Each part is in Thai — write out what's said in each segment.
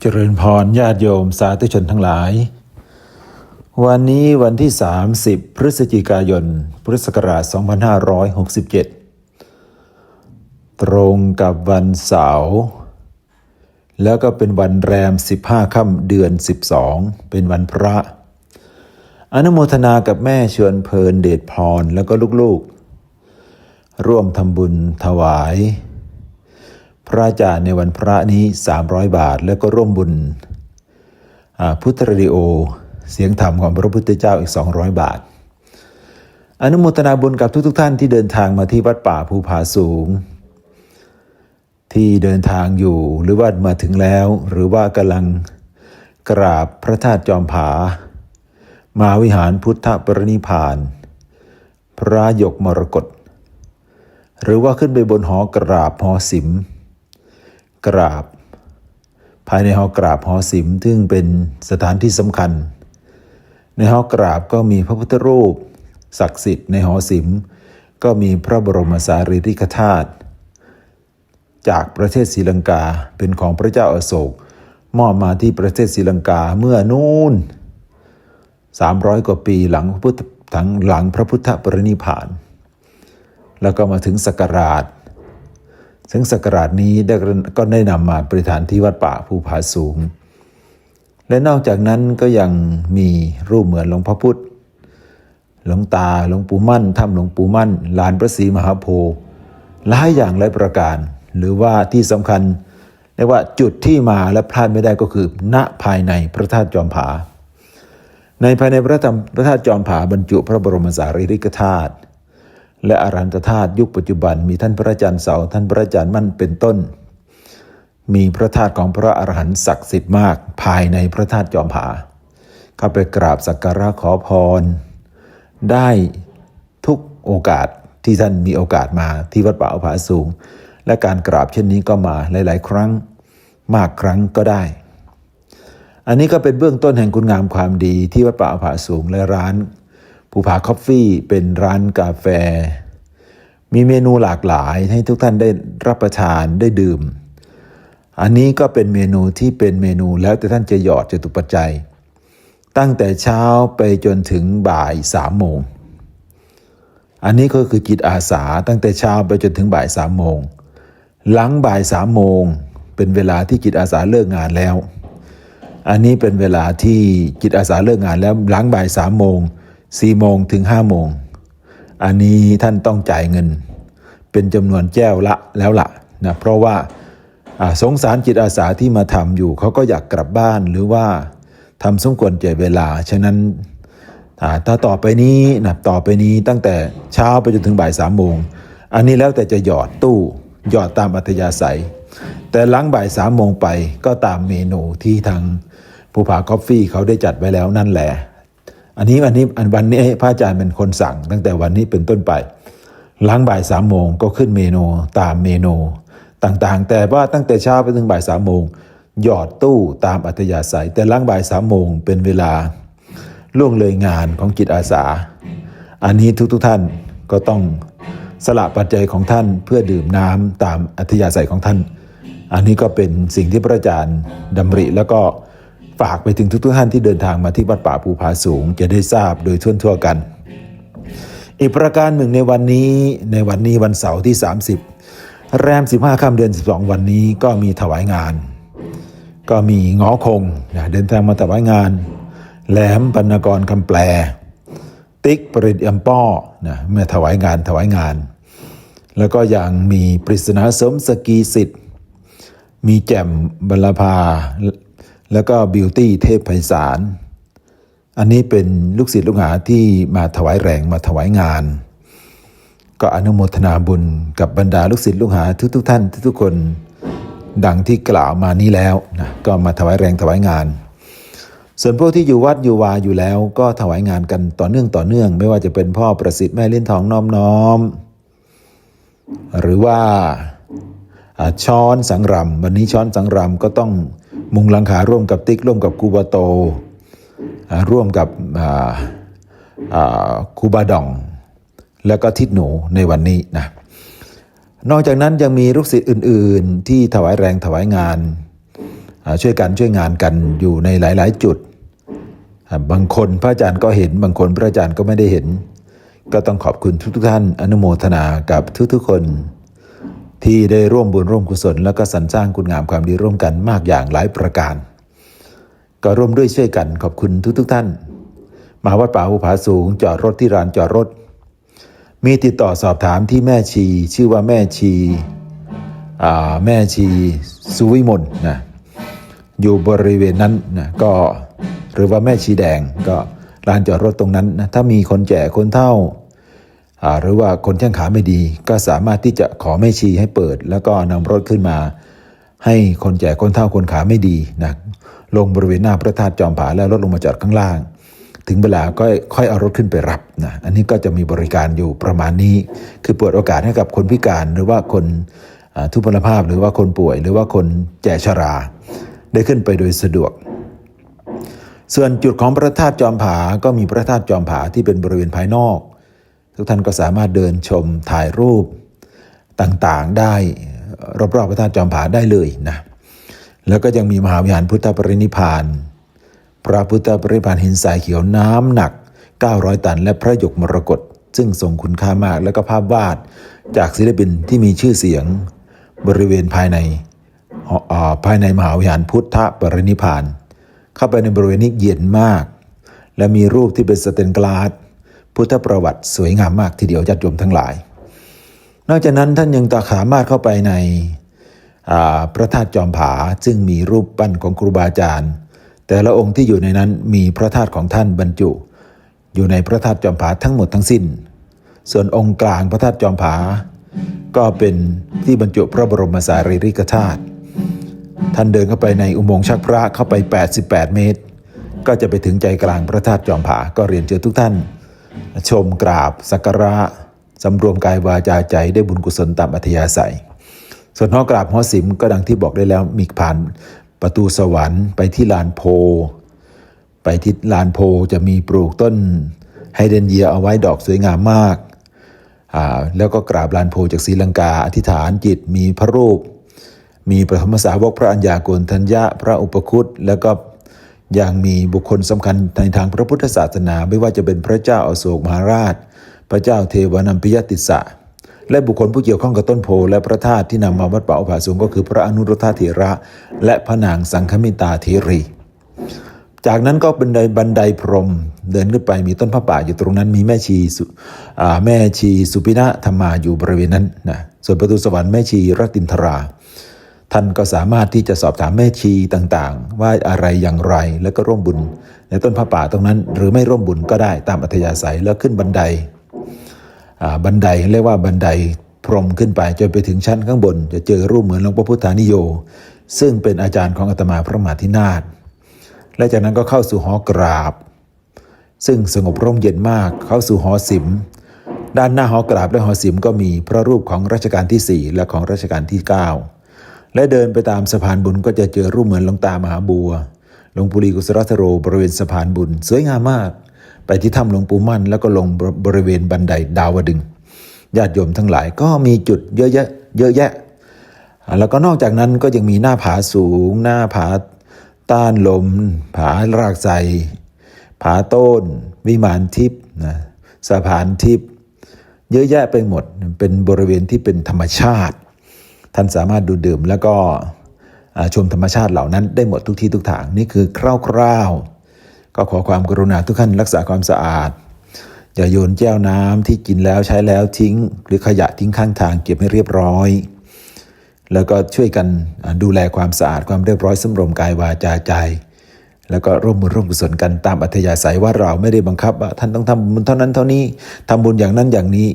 เจริญพรญาติโยมสาธุชนทั้งหลาย วันนี้วันที่ 30 พฤศจิกายน พุทธศักราช 2567 ตรงกับวันเสาร์แล้วก็เป็นวันแรม 15ค่ำเดือน 12 เป็นวันพระ อนุโมทนากับแม่ชวนเพลินเดชพรแล้วก็ลูกๆ ร่วมทำบุญถวาย พระอาจารย์ในวันพระนี้ 300 บาทแล้วก็ร่วมบุญพุทธรดิโอ เสียงธรรมของพระพุทธเจ้าอีก 200 บาท อนุโมทนาบุญกับทุกๆทท่านที่เดินทางมาที่วัดป่าภูผาสูง ที่เดินทางอยู่หรือว่ามาถึงแล้ว หรือว่ากำลังกราบพระธาตุจอมผา มาวิหารพุทธปรินิพพาน พระหยกมรกตหรือว่าขึ้นไปบนหอกราบหอสิม กราบ ภายในหอกราบหอสิมซึ่งเป็นสถานที่สำคัญ ในหอกราบก็มีพระพุทธรูป ศักดิ์สิทธิ์ในหอสิมก็มีพระบรมสารีริกธาตุจากประเทศศรีลังกาเป็นของพระเจ้าอาโศก มอบมาที่ประเทศศรีลังกาเมื่อนู่น300 กว่าปีหลังพระพุทธทั้งหลังพระพุทธปรินิพพาน แล้วก็มาถึงสกราชึงสักการาชนี้ได้ก็ได้นำมาประดิษฐานที่วัดป่าภูผาสูง และนอกจากนั้นก็ยังมีรูปเหมือนหลวงพ่อพุธหลวงตาหลวงปู่มั่นถ้ำหลวงปู่มั่นลานพระศรีมหาโพธิ์หลายอย่างหลายประการ หรือว่าที่สำคัญเรียกว่าจุดที่มาและพลาดไม่ได้ก็คือ ณภายในพระธาตุจอมผา ในภายในพระธรรมพระธาตุจอมผาบรรจุพระบรมสารีริกธาตุ และอรันตธาตุยุคปัจจุบัน มีท่านพระอาจารย์เสาท่านพระอาจารย์มั่นเป็นต้น มีพระธาตุของพระอรหันต์ศักดิ์สิทธิ์มาก ภายในพระธาตุจอมผาเข้าไปกราบสักการะขอพร ได้ทุกโอกาสที่ท่านมีโอกาสมาที่วัดป่าผาสูง และการกราบเช่นนี้ก็มาหลาย ๆ ครั้งมากครั้งก็ได้ อันนี้ก็เป็นเบื้องต้นแห่งคุณงามความดีที่วัดป่าผาสูงและร้าน ภูผาคอฟฟี่เป็นร้านกาแฟ มีเมนูหลากหลายให้ทุกท่านได้รับประทานได้ดื่ม อันนี้ก็เป็นเมนูที่เป็นเมนูแล้วแต่ท่านจะหยอดจตุปัจจัย ตั้งแต่เช้าไปจนถึงบ่ายสามโมง อันนี้ก็คือจิตอาสาตั้งแต่เช้าไปจนถึงบ่ายสามโมง หลังบ่ายสามโมงเป็นเวลาที่จิตอาสาเลิกงานแล้ว อันนี้เป็นเวลาที่จิตอาสาเลิกงานแล้วหลังบ่ายสามโมง สี่โมงถึงห้าโมง อันนี้ท่านต้องจ่ายเงิน เป็นจำนวนแจ้วละแล้วละนะเพราะว่าสงสารจิตอาสาที่มาทำอยู่เขาก็อยากกลับบ้านหรือว่าทำสมควรแก่เวลา ฉะนั้นถ้าต่อไปนี้นะต่อไปนี้ตั้งแต่เช้าไปจนถึงบ่ายสามโมง อันนี้แล้วแต่จะหยอดตู้หยอดตามอัธยาศัย แต่หลังบ่ายสามโมงไปก็ตามเมนูที่ทางภูผากาแฟเขาได้จัดไว้แล้วนั่นแหละ อันนี้อันนี้อันวันนี้พระอาจารย์เป็นคนสั่ง ตั้งแต่วันนี้เป็นต้นไป หลังบ่ายสามโมงก็ขึ้นเมนูตามเมนูต่างๆ แต่ว่าตั้งแต่เช้าไปถึงบ่ายสามโมงหยอดตู้ตามอัธยาศัย แต่หลังบ่ายสามโมงเป็นเวลาล่วงเลยงานของจิตอาสา อันนี้ทุกๆทท่านก็ต้องสละปัจจัยของท่านเพื่อดื่มน้ำตามอัธยาศัยของท่าน อันนี้ก็เป็นสิ่งที่พระอาจารย์ดำริแล้วก็ ฝากไปถึงทุกๆท่านที่เดินทางมาที่วัดป่าภูผาสูง จะได้ทราบโดยทั่วๆกัน อีกประการหนึ่งในวันนี้ในวันนี้วันเสาร์ที่ 30 แรม 15ค่ำเดือน 12 วันนี้ก็มีถวายงาน ก็มีง้อคงนะเดินทางมาถวายงาน แหลมปรรณกรคำแปล ติ๊กปริดอัมป้อนะมื่อถวายงานถวายงาน แล้วก็ยังมีปริศนาสมสกีสิทธิ์มีแจ่มบรรลภา แล้วก็บิวตี้เทพไพศาล อันนี้เป็นลูกศิษย์ลูกหาที่มาถวายแรงมาถวายงาน ก็อนุโมทนาบุญกับบรรดาลูกศิษย์ลูกหาทุกๆทท่านทุกคนดังที่กล่าวมานี้แล้วนะก็มาถวายแรงถวายงาน ส่วนพวกที่อยู่วัดอยู่วาอยู่แล้วก็ถวายงานกันต่อเนื่องต่อเนื่อง ไม่ว่าจะเป็นพ่อประสิทธิ์แม่เลี้ยนทองน้อมน้อม หรือว่าอ่าช้อนสังรำวันนี้ช้อนสังรำก็ต้อง มุงหลังคาร่วมกับติ๊กร่วมกับคูบาโต ร่วมกับคูบาดอง แล้วก็ทิดหนูในวันนี้นะนอกจากนั้นยังมีลูกศิษย์อื่น ๆ ที่ถวายแรงถวายงาน ช่วยกันช่วยงานกันอยู่ในหลาย ๆ จุด บางคนพระอาจารย์ก็เห็น บางคนพระอาจารย์ก็ไม่ได้เห็น ก็ต้องขอบคุณทุก ๆ ท่าน อนุโมทนากับทุก ๆ คน ที่ได้ร่วมบุญร่วมกุศล แล้วก็สรรสร้างคุณงามความดีร่วมกันมากอย่างหลายประการ ก็ร่วมด้วยช่วยกันขอบคุณทุกๆท่าน มาวัดป่าภูผาสูง จอดรถที่ร้านจอดรถ มีติดต่อสอบถามที่แม่ชี ชื่อว่าแม่ชีแม่ชีสุวิมลนะอยู่บริเวณนั้นนะก็หรือว่าแม่ชีแดงก็ลานจอดรถตรงนั้นนะถ้ามีคนแก่คนเฒ่า หรือว่าคนแข้งขาไม่ดี ก็สามารถที่จะขอแม่ชีให้เปิด แล้วก็นำรถขึ้นมา ให้คนแก่คนเฒ่าคนขาไม่ดีนะลงบริเวณหน้าพระธาตุจอมผาแล้วรถลงมาจอดข้างล่าง ถึงเวลาก็ค่อยเอารถขึ้นไปรับนะอันนี้ก็จะมีบริการอยู่ประมาณนี้ คือเปิดโอกาสให้กับคนพิการหรือว่าคนทุพพลภาพหรือว่าคนป่วย หรือว่าคนแก่ชรา ได้ขึ้นไปโดยสะดวกส่วนจุดของพระธาตุจอมผา ก็มีพระธาตุจอมผาที่เป็นบริเวณภายนอก ทุกท่านก็สามารถเดินชมถ่ายรูปต่างๆได้รอบๆพระธาตุจอมผาได้เลยนะแล้วก็ยังมีมหาวิหารพุทธปรินิพาน พระพุทธปรินิพานหินทรายเขียวน้ำหนัก 900 ตัน และพระหยกมรกตซึ่งทรงคุณค่ามาก แล้วก็ภาพวาดจากศิลปินที่มีชื่อเสียงบริเวณภายในภายในมหาวิหารพุทธปรินิพพาน เข้าไปในบริเวณนี้เย็นมาก และมีรูปที่เป็นสเตนกลาส พุทธประวัติสวยงามมากทีเดียวญาติโยมทั้งหลาย นอกจากนั้นท่านยังตาสามารถเข้าไปในพระธาตุจอมผาซึ่งมีรูปปั้นของครูบาอาจารย์ แต่ละองค์ที่อยู่ในนั้นมีพระธาตุของท่านบรรจุ อยู่ในพระธาตุจอมผาทั้งหมดทั้งสิ้น ส่วนองค์กลางพระธาตุจอมผา ก็เป็นที่บรรจุพระบรมสารีริกธาตุท่านเดินเข้าไปในอุโมงค์ชักพระเข้าไป 88 เมตร ก็จะไปถึงใจกลางพระธาตุจอมผาก็เรียนเชิญทุกท่าน ชมกราบสักการะสำรวมกายวาจาใจได้บุญกุศลตามอัธยาศัย ส่วนหอกราบหอสิมก็ดังที่บอกได้แล้วมีผ่านประตูสวรรค์ไปที่ลานโพ ไปที่ลานโพจะมีปลูกต้นไฮเดรนเยียเอาไว้ดอกสวยงามมากอ่าแล้วก็กราบลานโพจากศรีลังกา อธิษฐานจิตมีพระรูป มีพระธรรมสาวกพระอัญญาโกณทัญญะ พระอุปคุตแล้วก็ ยังมีบุคคลสำคัญในทางพระพุทธศาสนา ไม่ว่าจะเป็นพระเจ้าอโศกมหาราช พระเจ้าเทวานัมพิยติสะและบุคคลผู้เกี่ยวข้องกับต้นโพและพระธาตุที่นำมาวัดป่าอุปาสูงก็คือพระอนุรุทธาเถระ และพระนางสังฆมิตาเทรี จากนั้นก็เป็นไดบันไดพรมเดินขึ้นไปมีต้นพระป่าอยู่ตรงนั้นมีแม่ชีสุแม่ชีสุปินะธรรมาอยู่บริเวณนั้นนะส่วนประตูสวรรค์แม่ชีรัตินทรา ท่านก็สามารถที่จะสอบถามแม่ชีต่างๆ ว่าอะไรอย่างไรแล้วก็ร่วมบุญ ในต้นพระป่าตรงนั้น หรือไม่ร่วมบุญก็ได้ตามอัธยาศัยแล้วขึ้นบันไดบันไดเรียกว่าบันไดพรมขึ้นไปจนไปถึงชั้นข้างบน จะเจอรูปเหมือนหลวงพ่อพุทธานิโย ซึ่งเป็นอาจารย์ของอาตมาพระมหาธินาถและจากนั้นก็เข้าสู่หอกราบ ซึ่งสงบร่มเย็นมากเข้าสู่หอสิมด้านหน้าหอกราบและหอสิมก็มีพระรูปของรัชกาลที่ 4 และของรัชกาลที่ 9 และเดินไปตามสะพานบุญก็จะเจอรูปเหมือนหลวงตามหาบัวหลวงปู่ลีกุศลธโรบริเวณสะพานบุญ สวยงามมาก ไปที่ถ้ำหลวงปู่มั่น แล้วก็ลงบริเวณบันไดดาวดึงญาติโยมทั้งหลายก็มีจุดเยอะแยะเยอะแยะ แล้วก็นอกจากนั้นก็ยังมีหน้าผาสูง หน้าผาต้านลม ผารากไซผาโต้น วิมานทิพย์นะสะพานทิพย์เยอะแยะไปหมดเป็นบริเวณที่เป็นธรรมชาติ ท่านสามารถดูดื่มแล้วก็ชมธรรมชาติเหล่านั้นได้หมดทุกที่ทุกทางนี่คือคร่าวๆก็ขอความกรุณาทุกท่านรักษาความสะอาด อย่าโยนแก้วน้ำที่กินแล้วใช้แล้วทิ้ง หรือขยะทิ้งข้างทางเก็บให้เรียบร้อย แล้วก็ช่วยกันดูแลความสะอาดความเรียบร้อยสำรวมกายวาจาใจ แล้วก็ร่วมมือร่วมกุศลกันตามอัธยาศัยว่าเราไม่ได้บังคับว่าท่านต้องทำบุญเท่านั้นเท่านี้ทำบุญอย่างนั้นอย่างนี้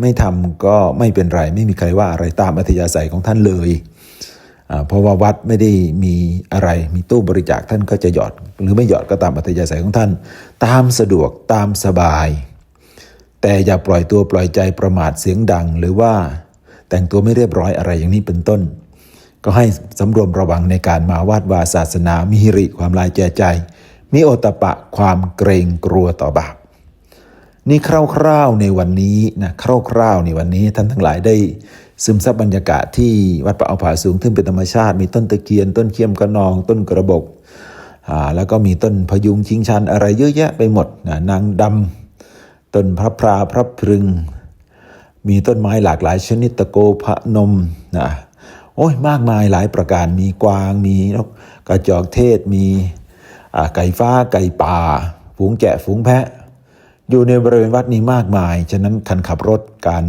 ไม่ทำก็ไม่เป็นไร ไม่มีใครว่าอะไรตามอัธยาศัยของท่านเลย เพราะว่าวัดไม่ได้มีอะไร มีตู้บริจาคท่านก็จะหยอด หรือไม่หยอดก็ตามอัธยาศัยของท่าน ตามสะดวกตามสบาย แต่อย่าปล่อยตัวปล่อยใจประมาทเสียงดัง หรือว่าแต่งตัวไม่เรียบร้อยอะไรอย่างนี้เป็นต้น ก็ให้สำรวมระวังในการมาวาดวาศาสนามีหิริความลายแก่ใจมีโอตปะความเกรงกลัวต่อบาป นี่คร่าวๆในวันนี้นะคร่าวๆในวันนี้ท่านทั้งหลายได้ซึมซับบรรยากาศที่วัดป่าเอาผาสูงซึ่งเป็นธรรมชาติ มีต้นตะเคียน ต้นเคียมกระนอง ต้นกระบอกอ่าแล้วก็มีต้นพยุงชิงชันอะไรเยอะแยะไปหมดนะนางดำต้นพระพราพระพรึง มีต้นไม้หลากหลายชนิดตะโกพระนมนะโอ้ยมากมายหลายประการมีกวางมีนกกระจอกเทศมีไก่ฟ้าไก่ป่าฝูงแกะฝูงแพะ อยู่ในบริเวณวัดนี้มากมาย ฉะนั้นคันขับรถการ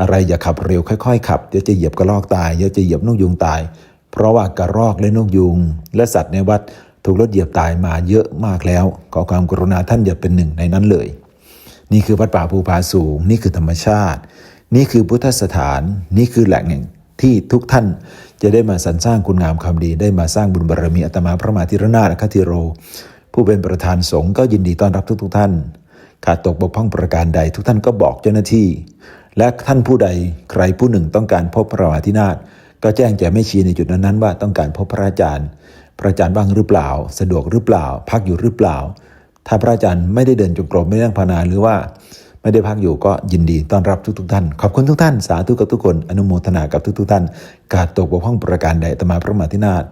อะไรอย่าขับเร็วค่อยๆขับเดี๋ยวจะเหยียบกระรอกตายเดี๋ยวจะเหยียบนกยุงตาย เพราะว่ากระรอกและนกยุง และสัตว์ในวัดถูกรถเหยียบตายมาเยอะมากแล้ว ขอความกรุณาท่านอย่าเป็นหนึ่งในนั้นเลย นี่คือวัดป่าภูผาสูง นี่คือธรรมชาติ นี่คือพุทธสถาน นี่คือแหล่งแห่งที่ทุกท่านจะได้มาสรรสร้างคุณงามความดี ได้มาสร้างบุญบารมีอาตมาพระมหาธิรนาถคติโร ผู้เป็นประธานสงฆ์ก็ยินดีต้อนรับทุกๆท่าน ขาดตกบกพร่องประการใด ทุกท่านก็บอกเจ้าหน้าที่ และท่านผู้ใดใครผู้หนึ่งต้องการพบพระมหาธินาถก็แจ้งแก่แม่ชีในจุดนั้นๆว่าต้องการพบพระอาจารย์ พระอาจารย์ว่างหรือเปล่า สะดวกหรือเปล่า พักอยู่หรือเปล่า ถ้าพระอาจารย์ไม่ได้เดินจงกรมไม่ได้นั่งภาวนาหรือว่าไม่ได้พักอยู่ก็ยินดีต้อนรับทุกๆท่าน ขอบคุณทุกท่าน สาธุกับทุกคน อนุโมทนากับทุกๆท่านขาดตกบกพร่องประการใดตมาพระมหาธินาถ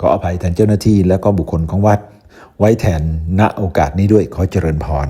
ขออภัยแทนเจ้าหน้าที่และก็บุคคลของวัด ไว้แทนณโอกาสนี้ด้วยขอเจริญพร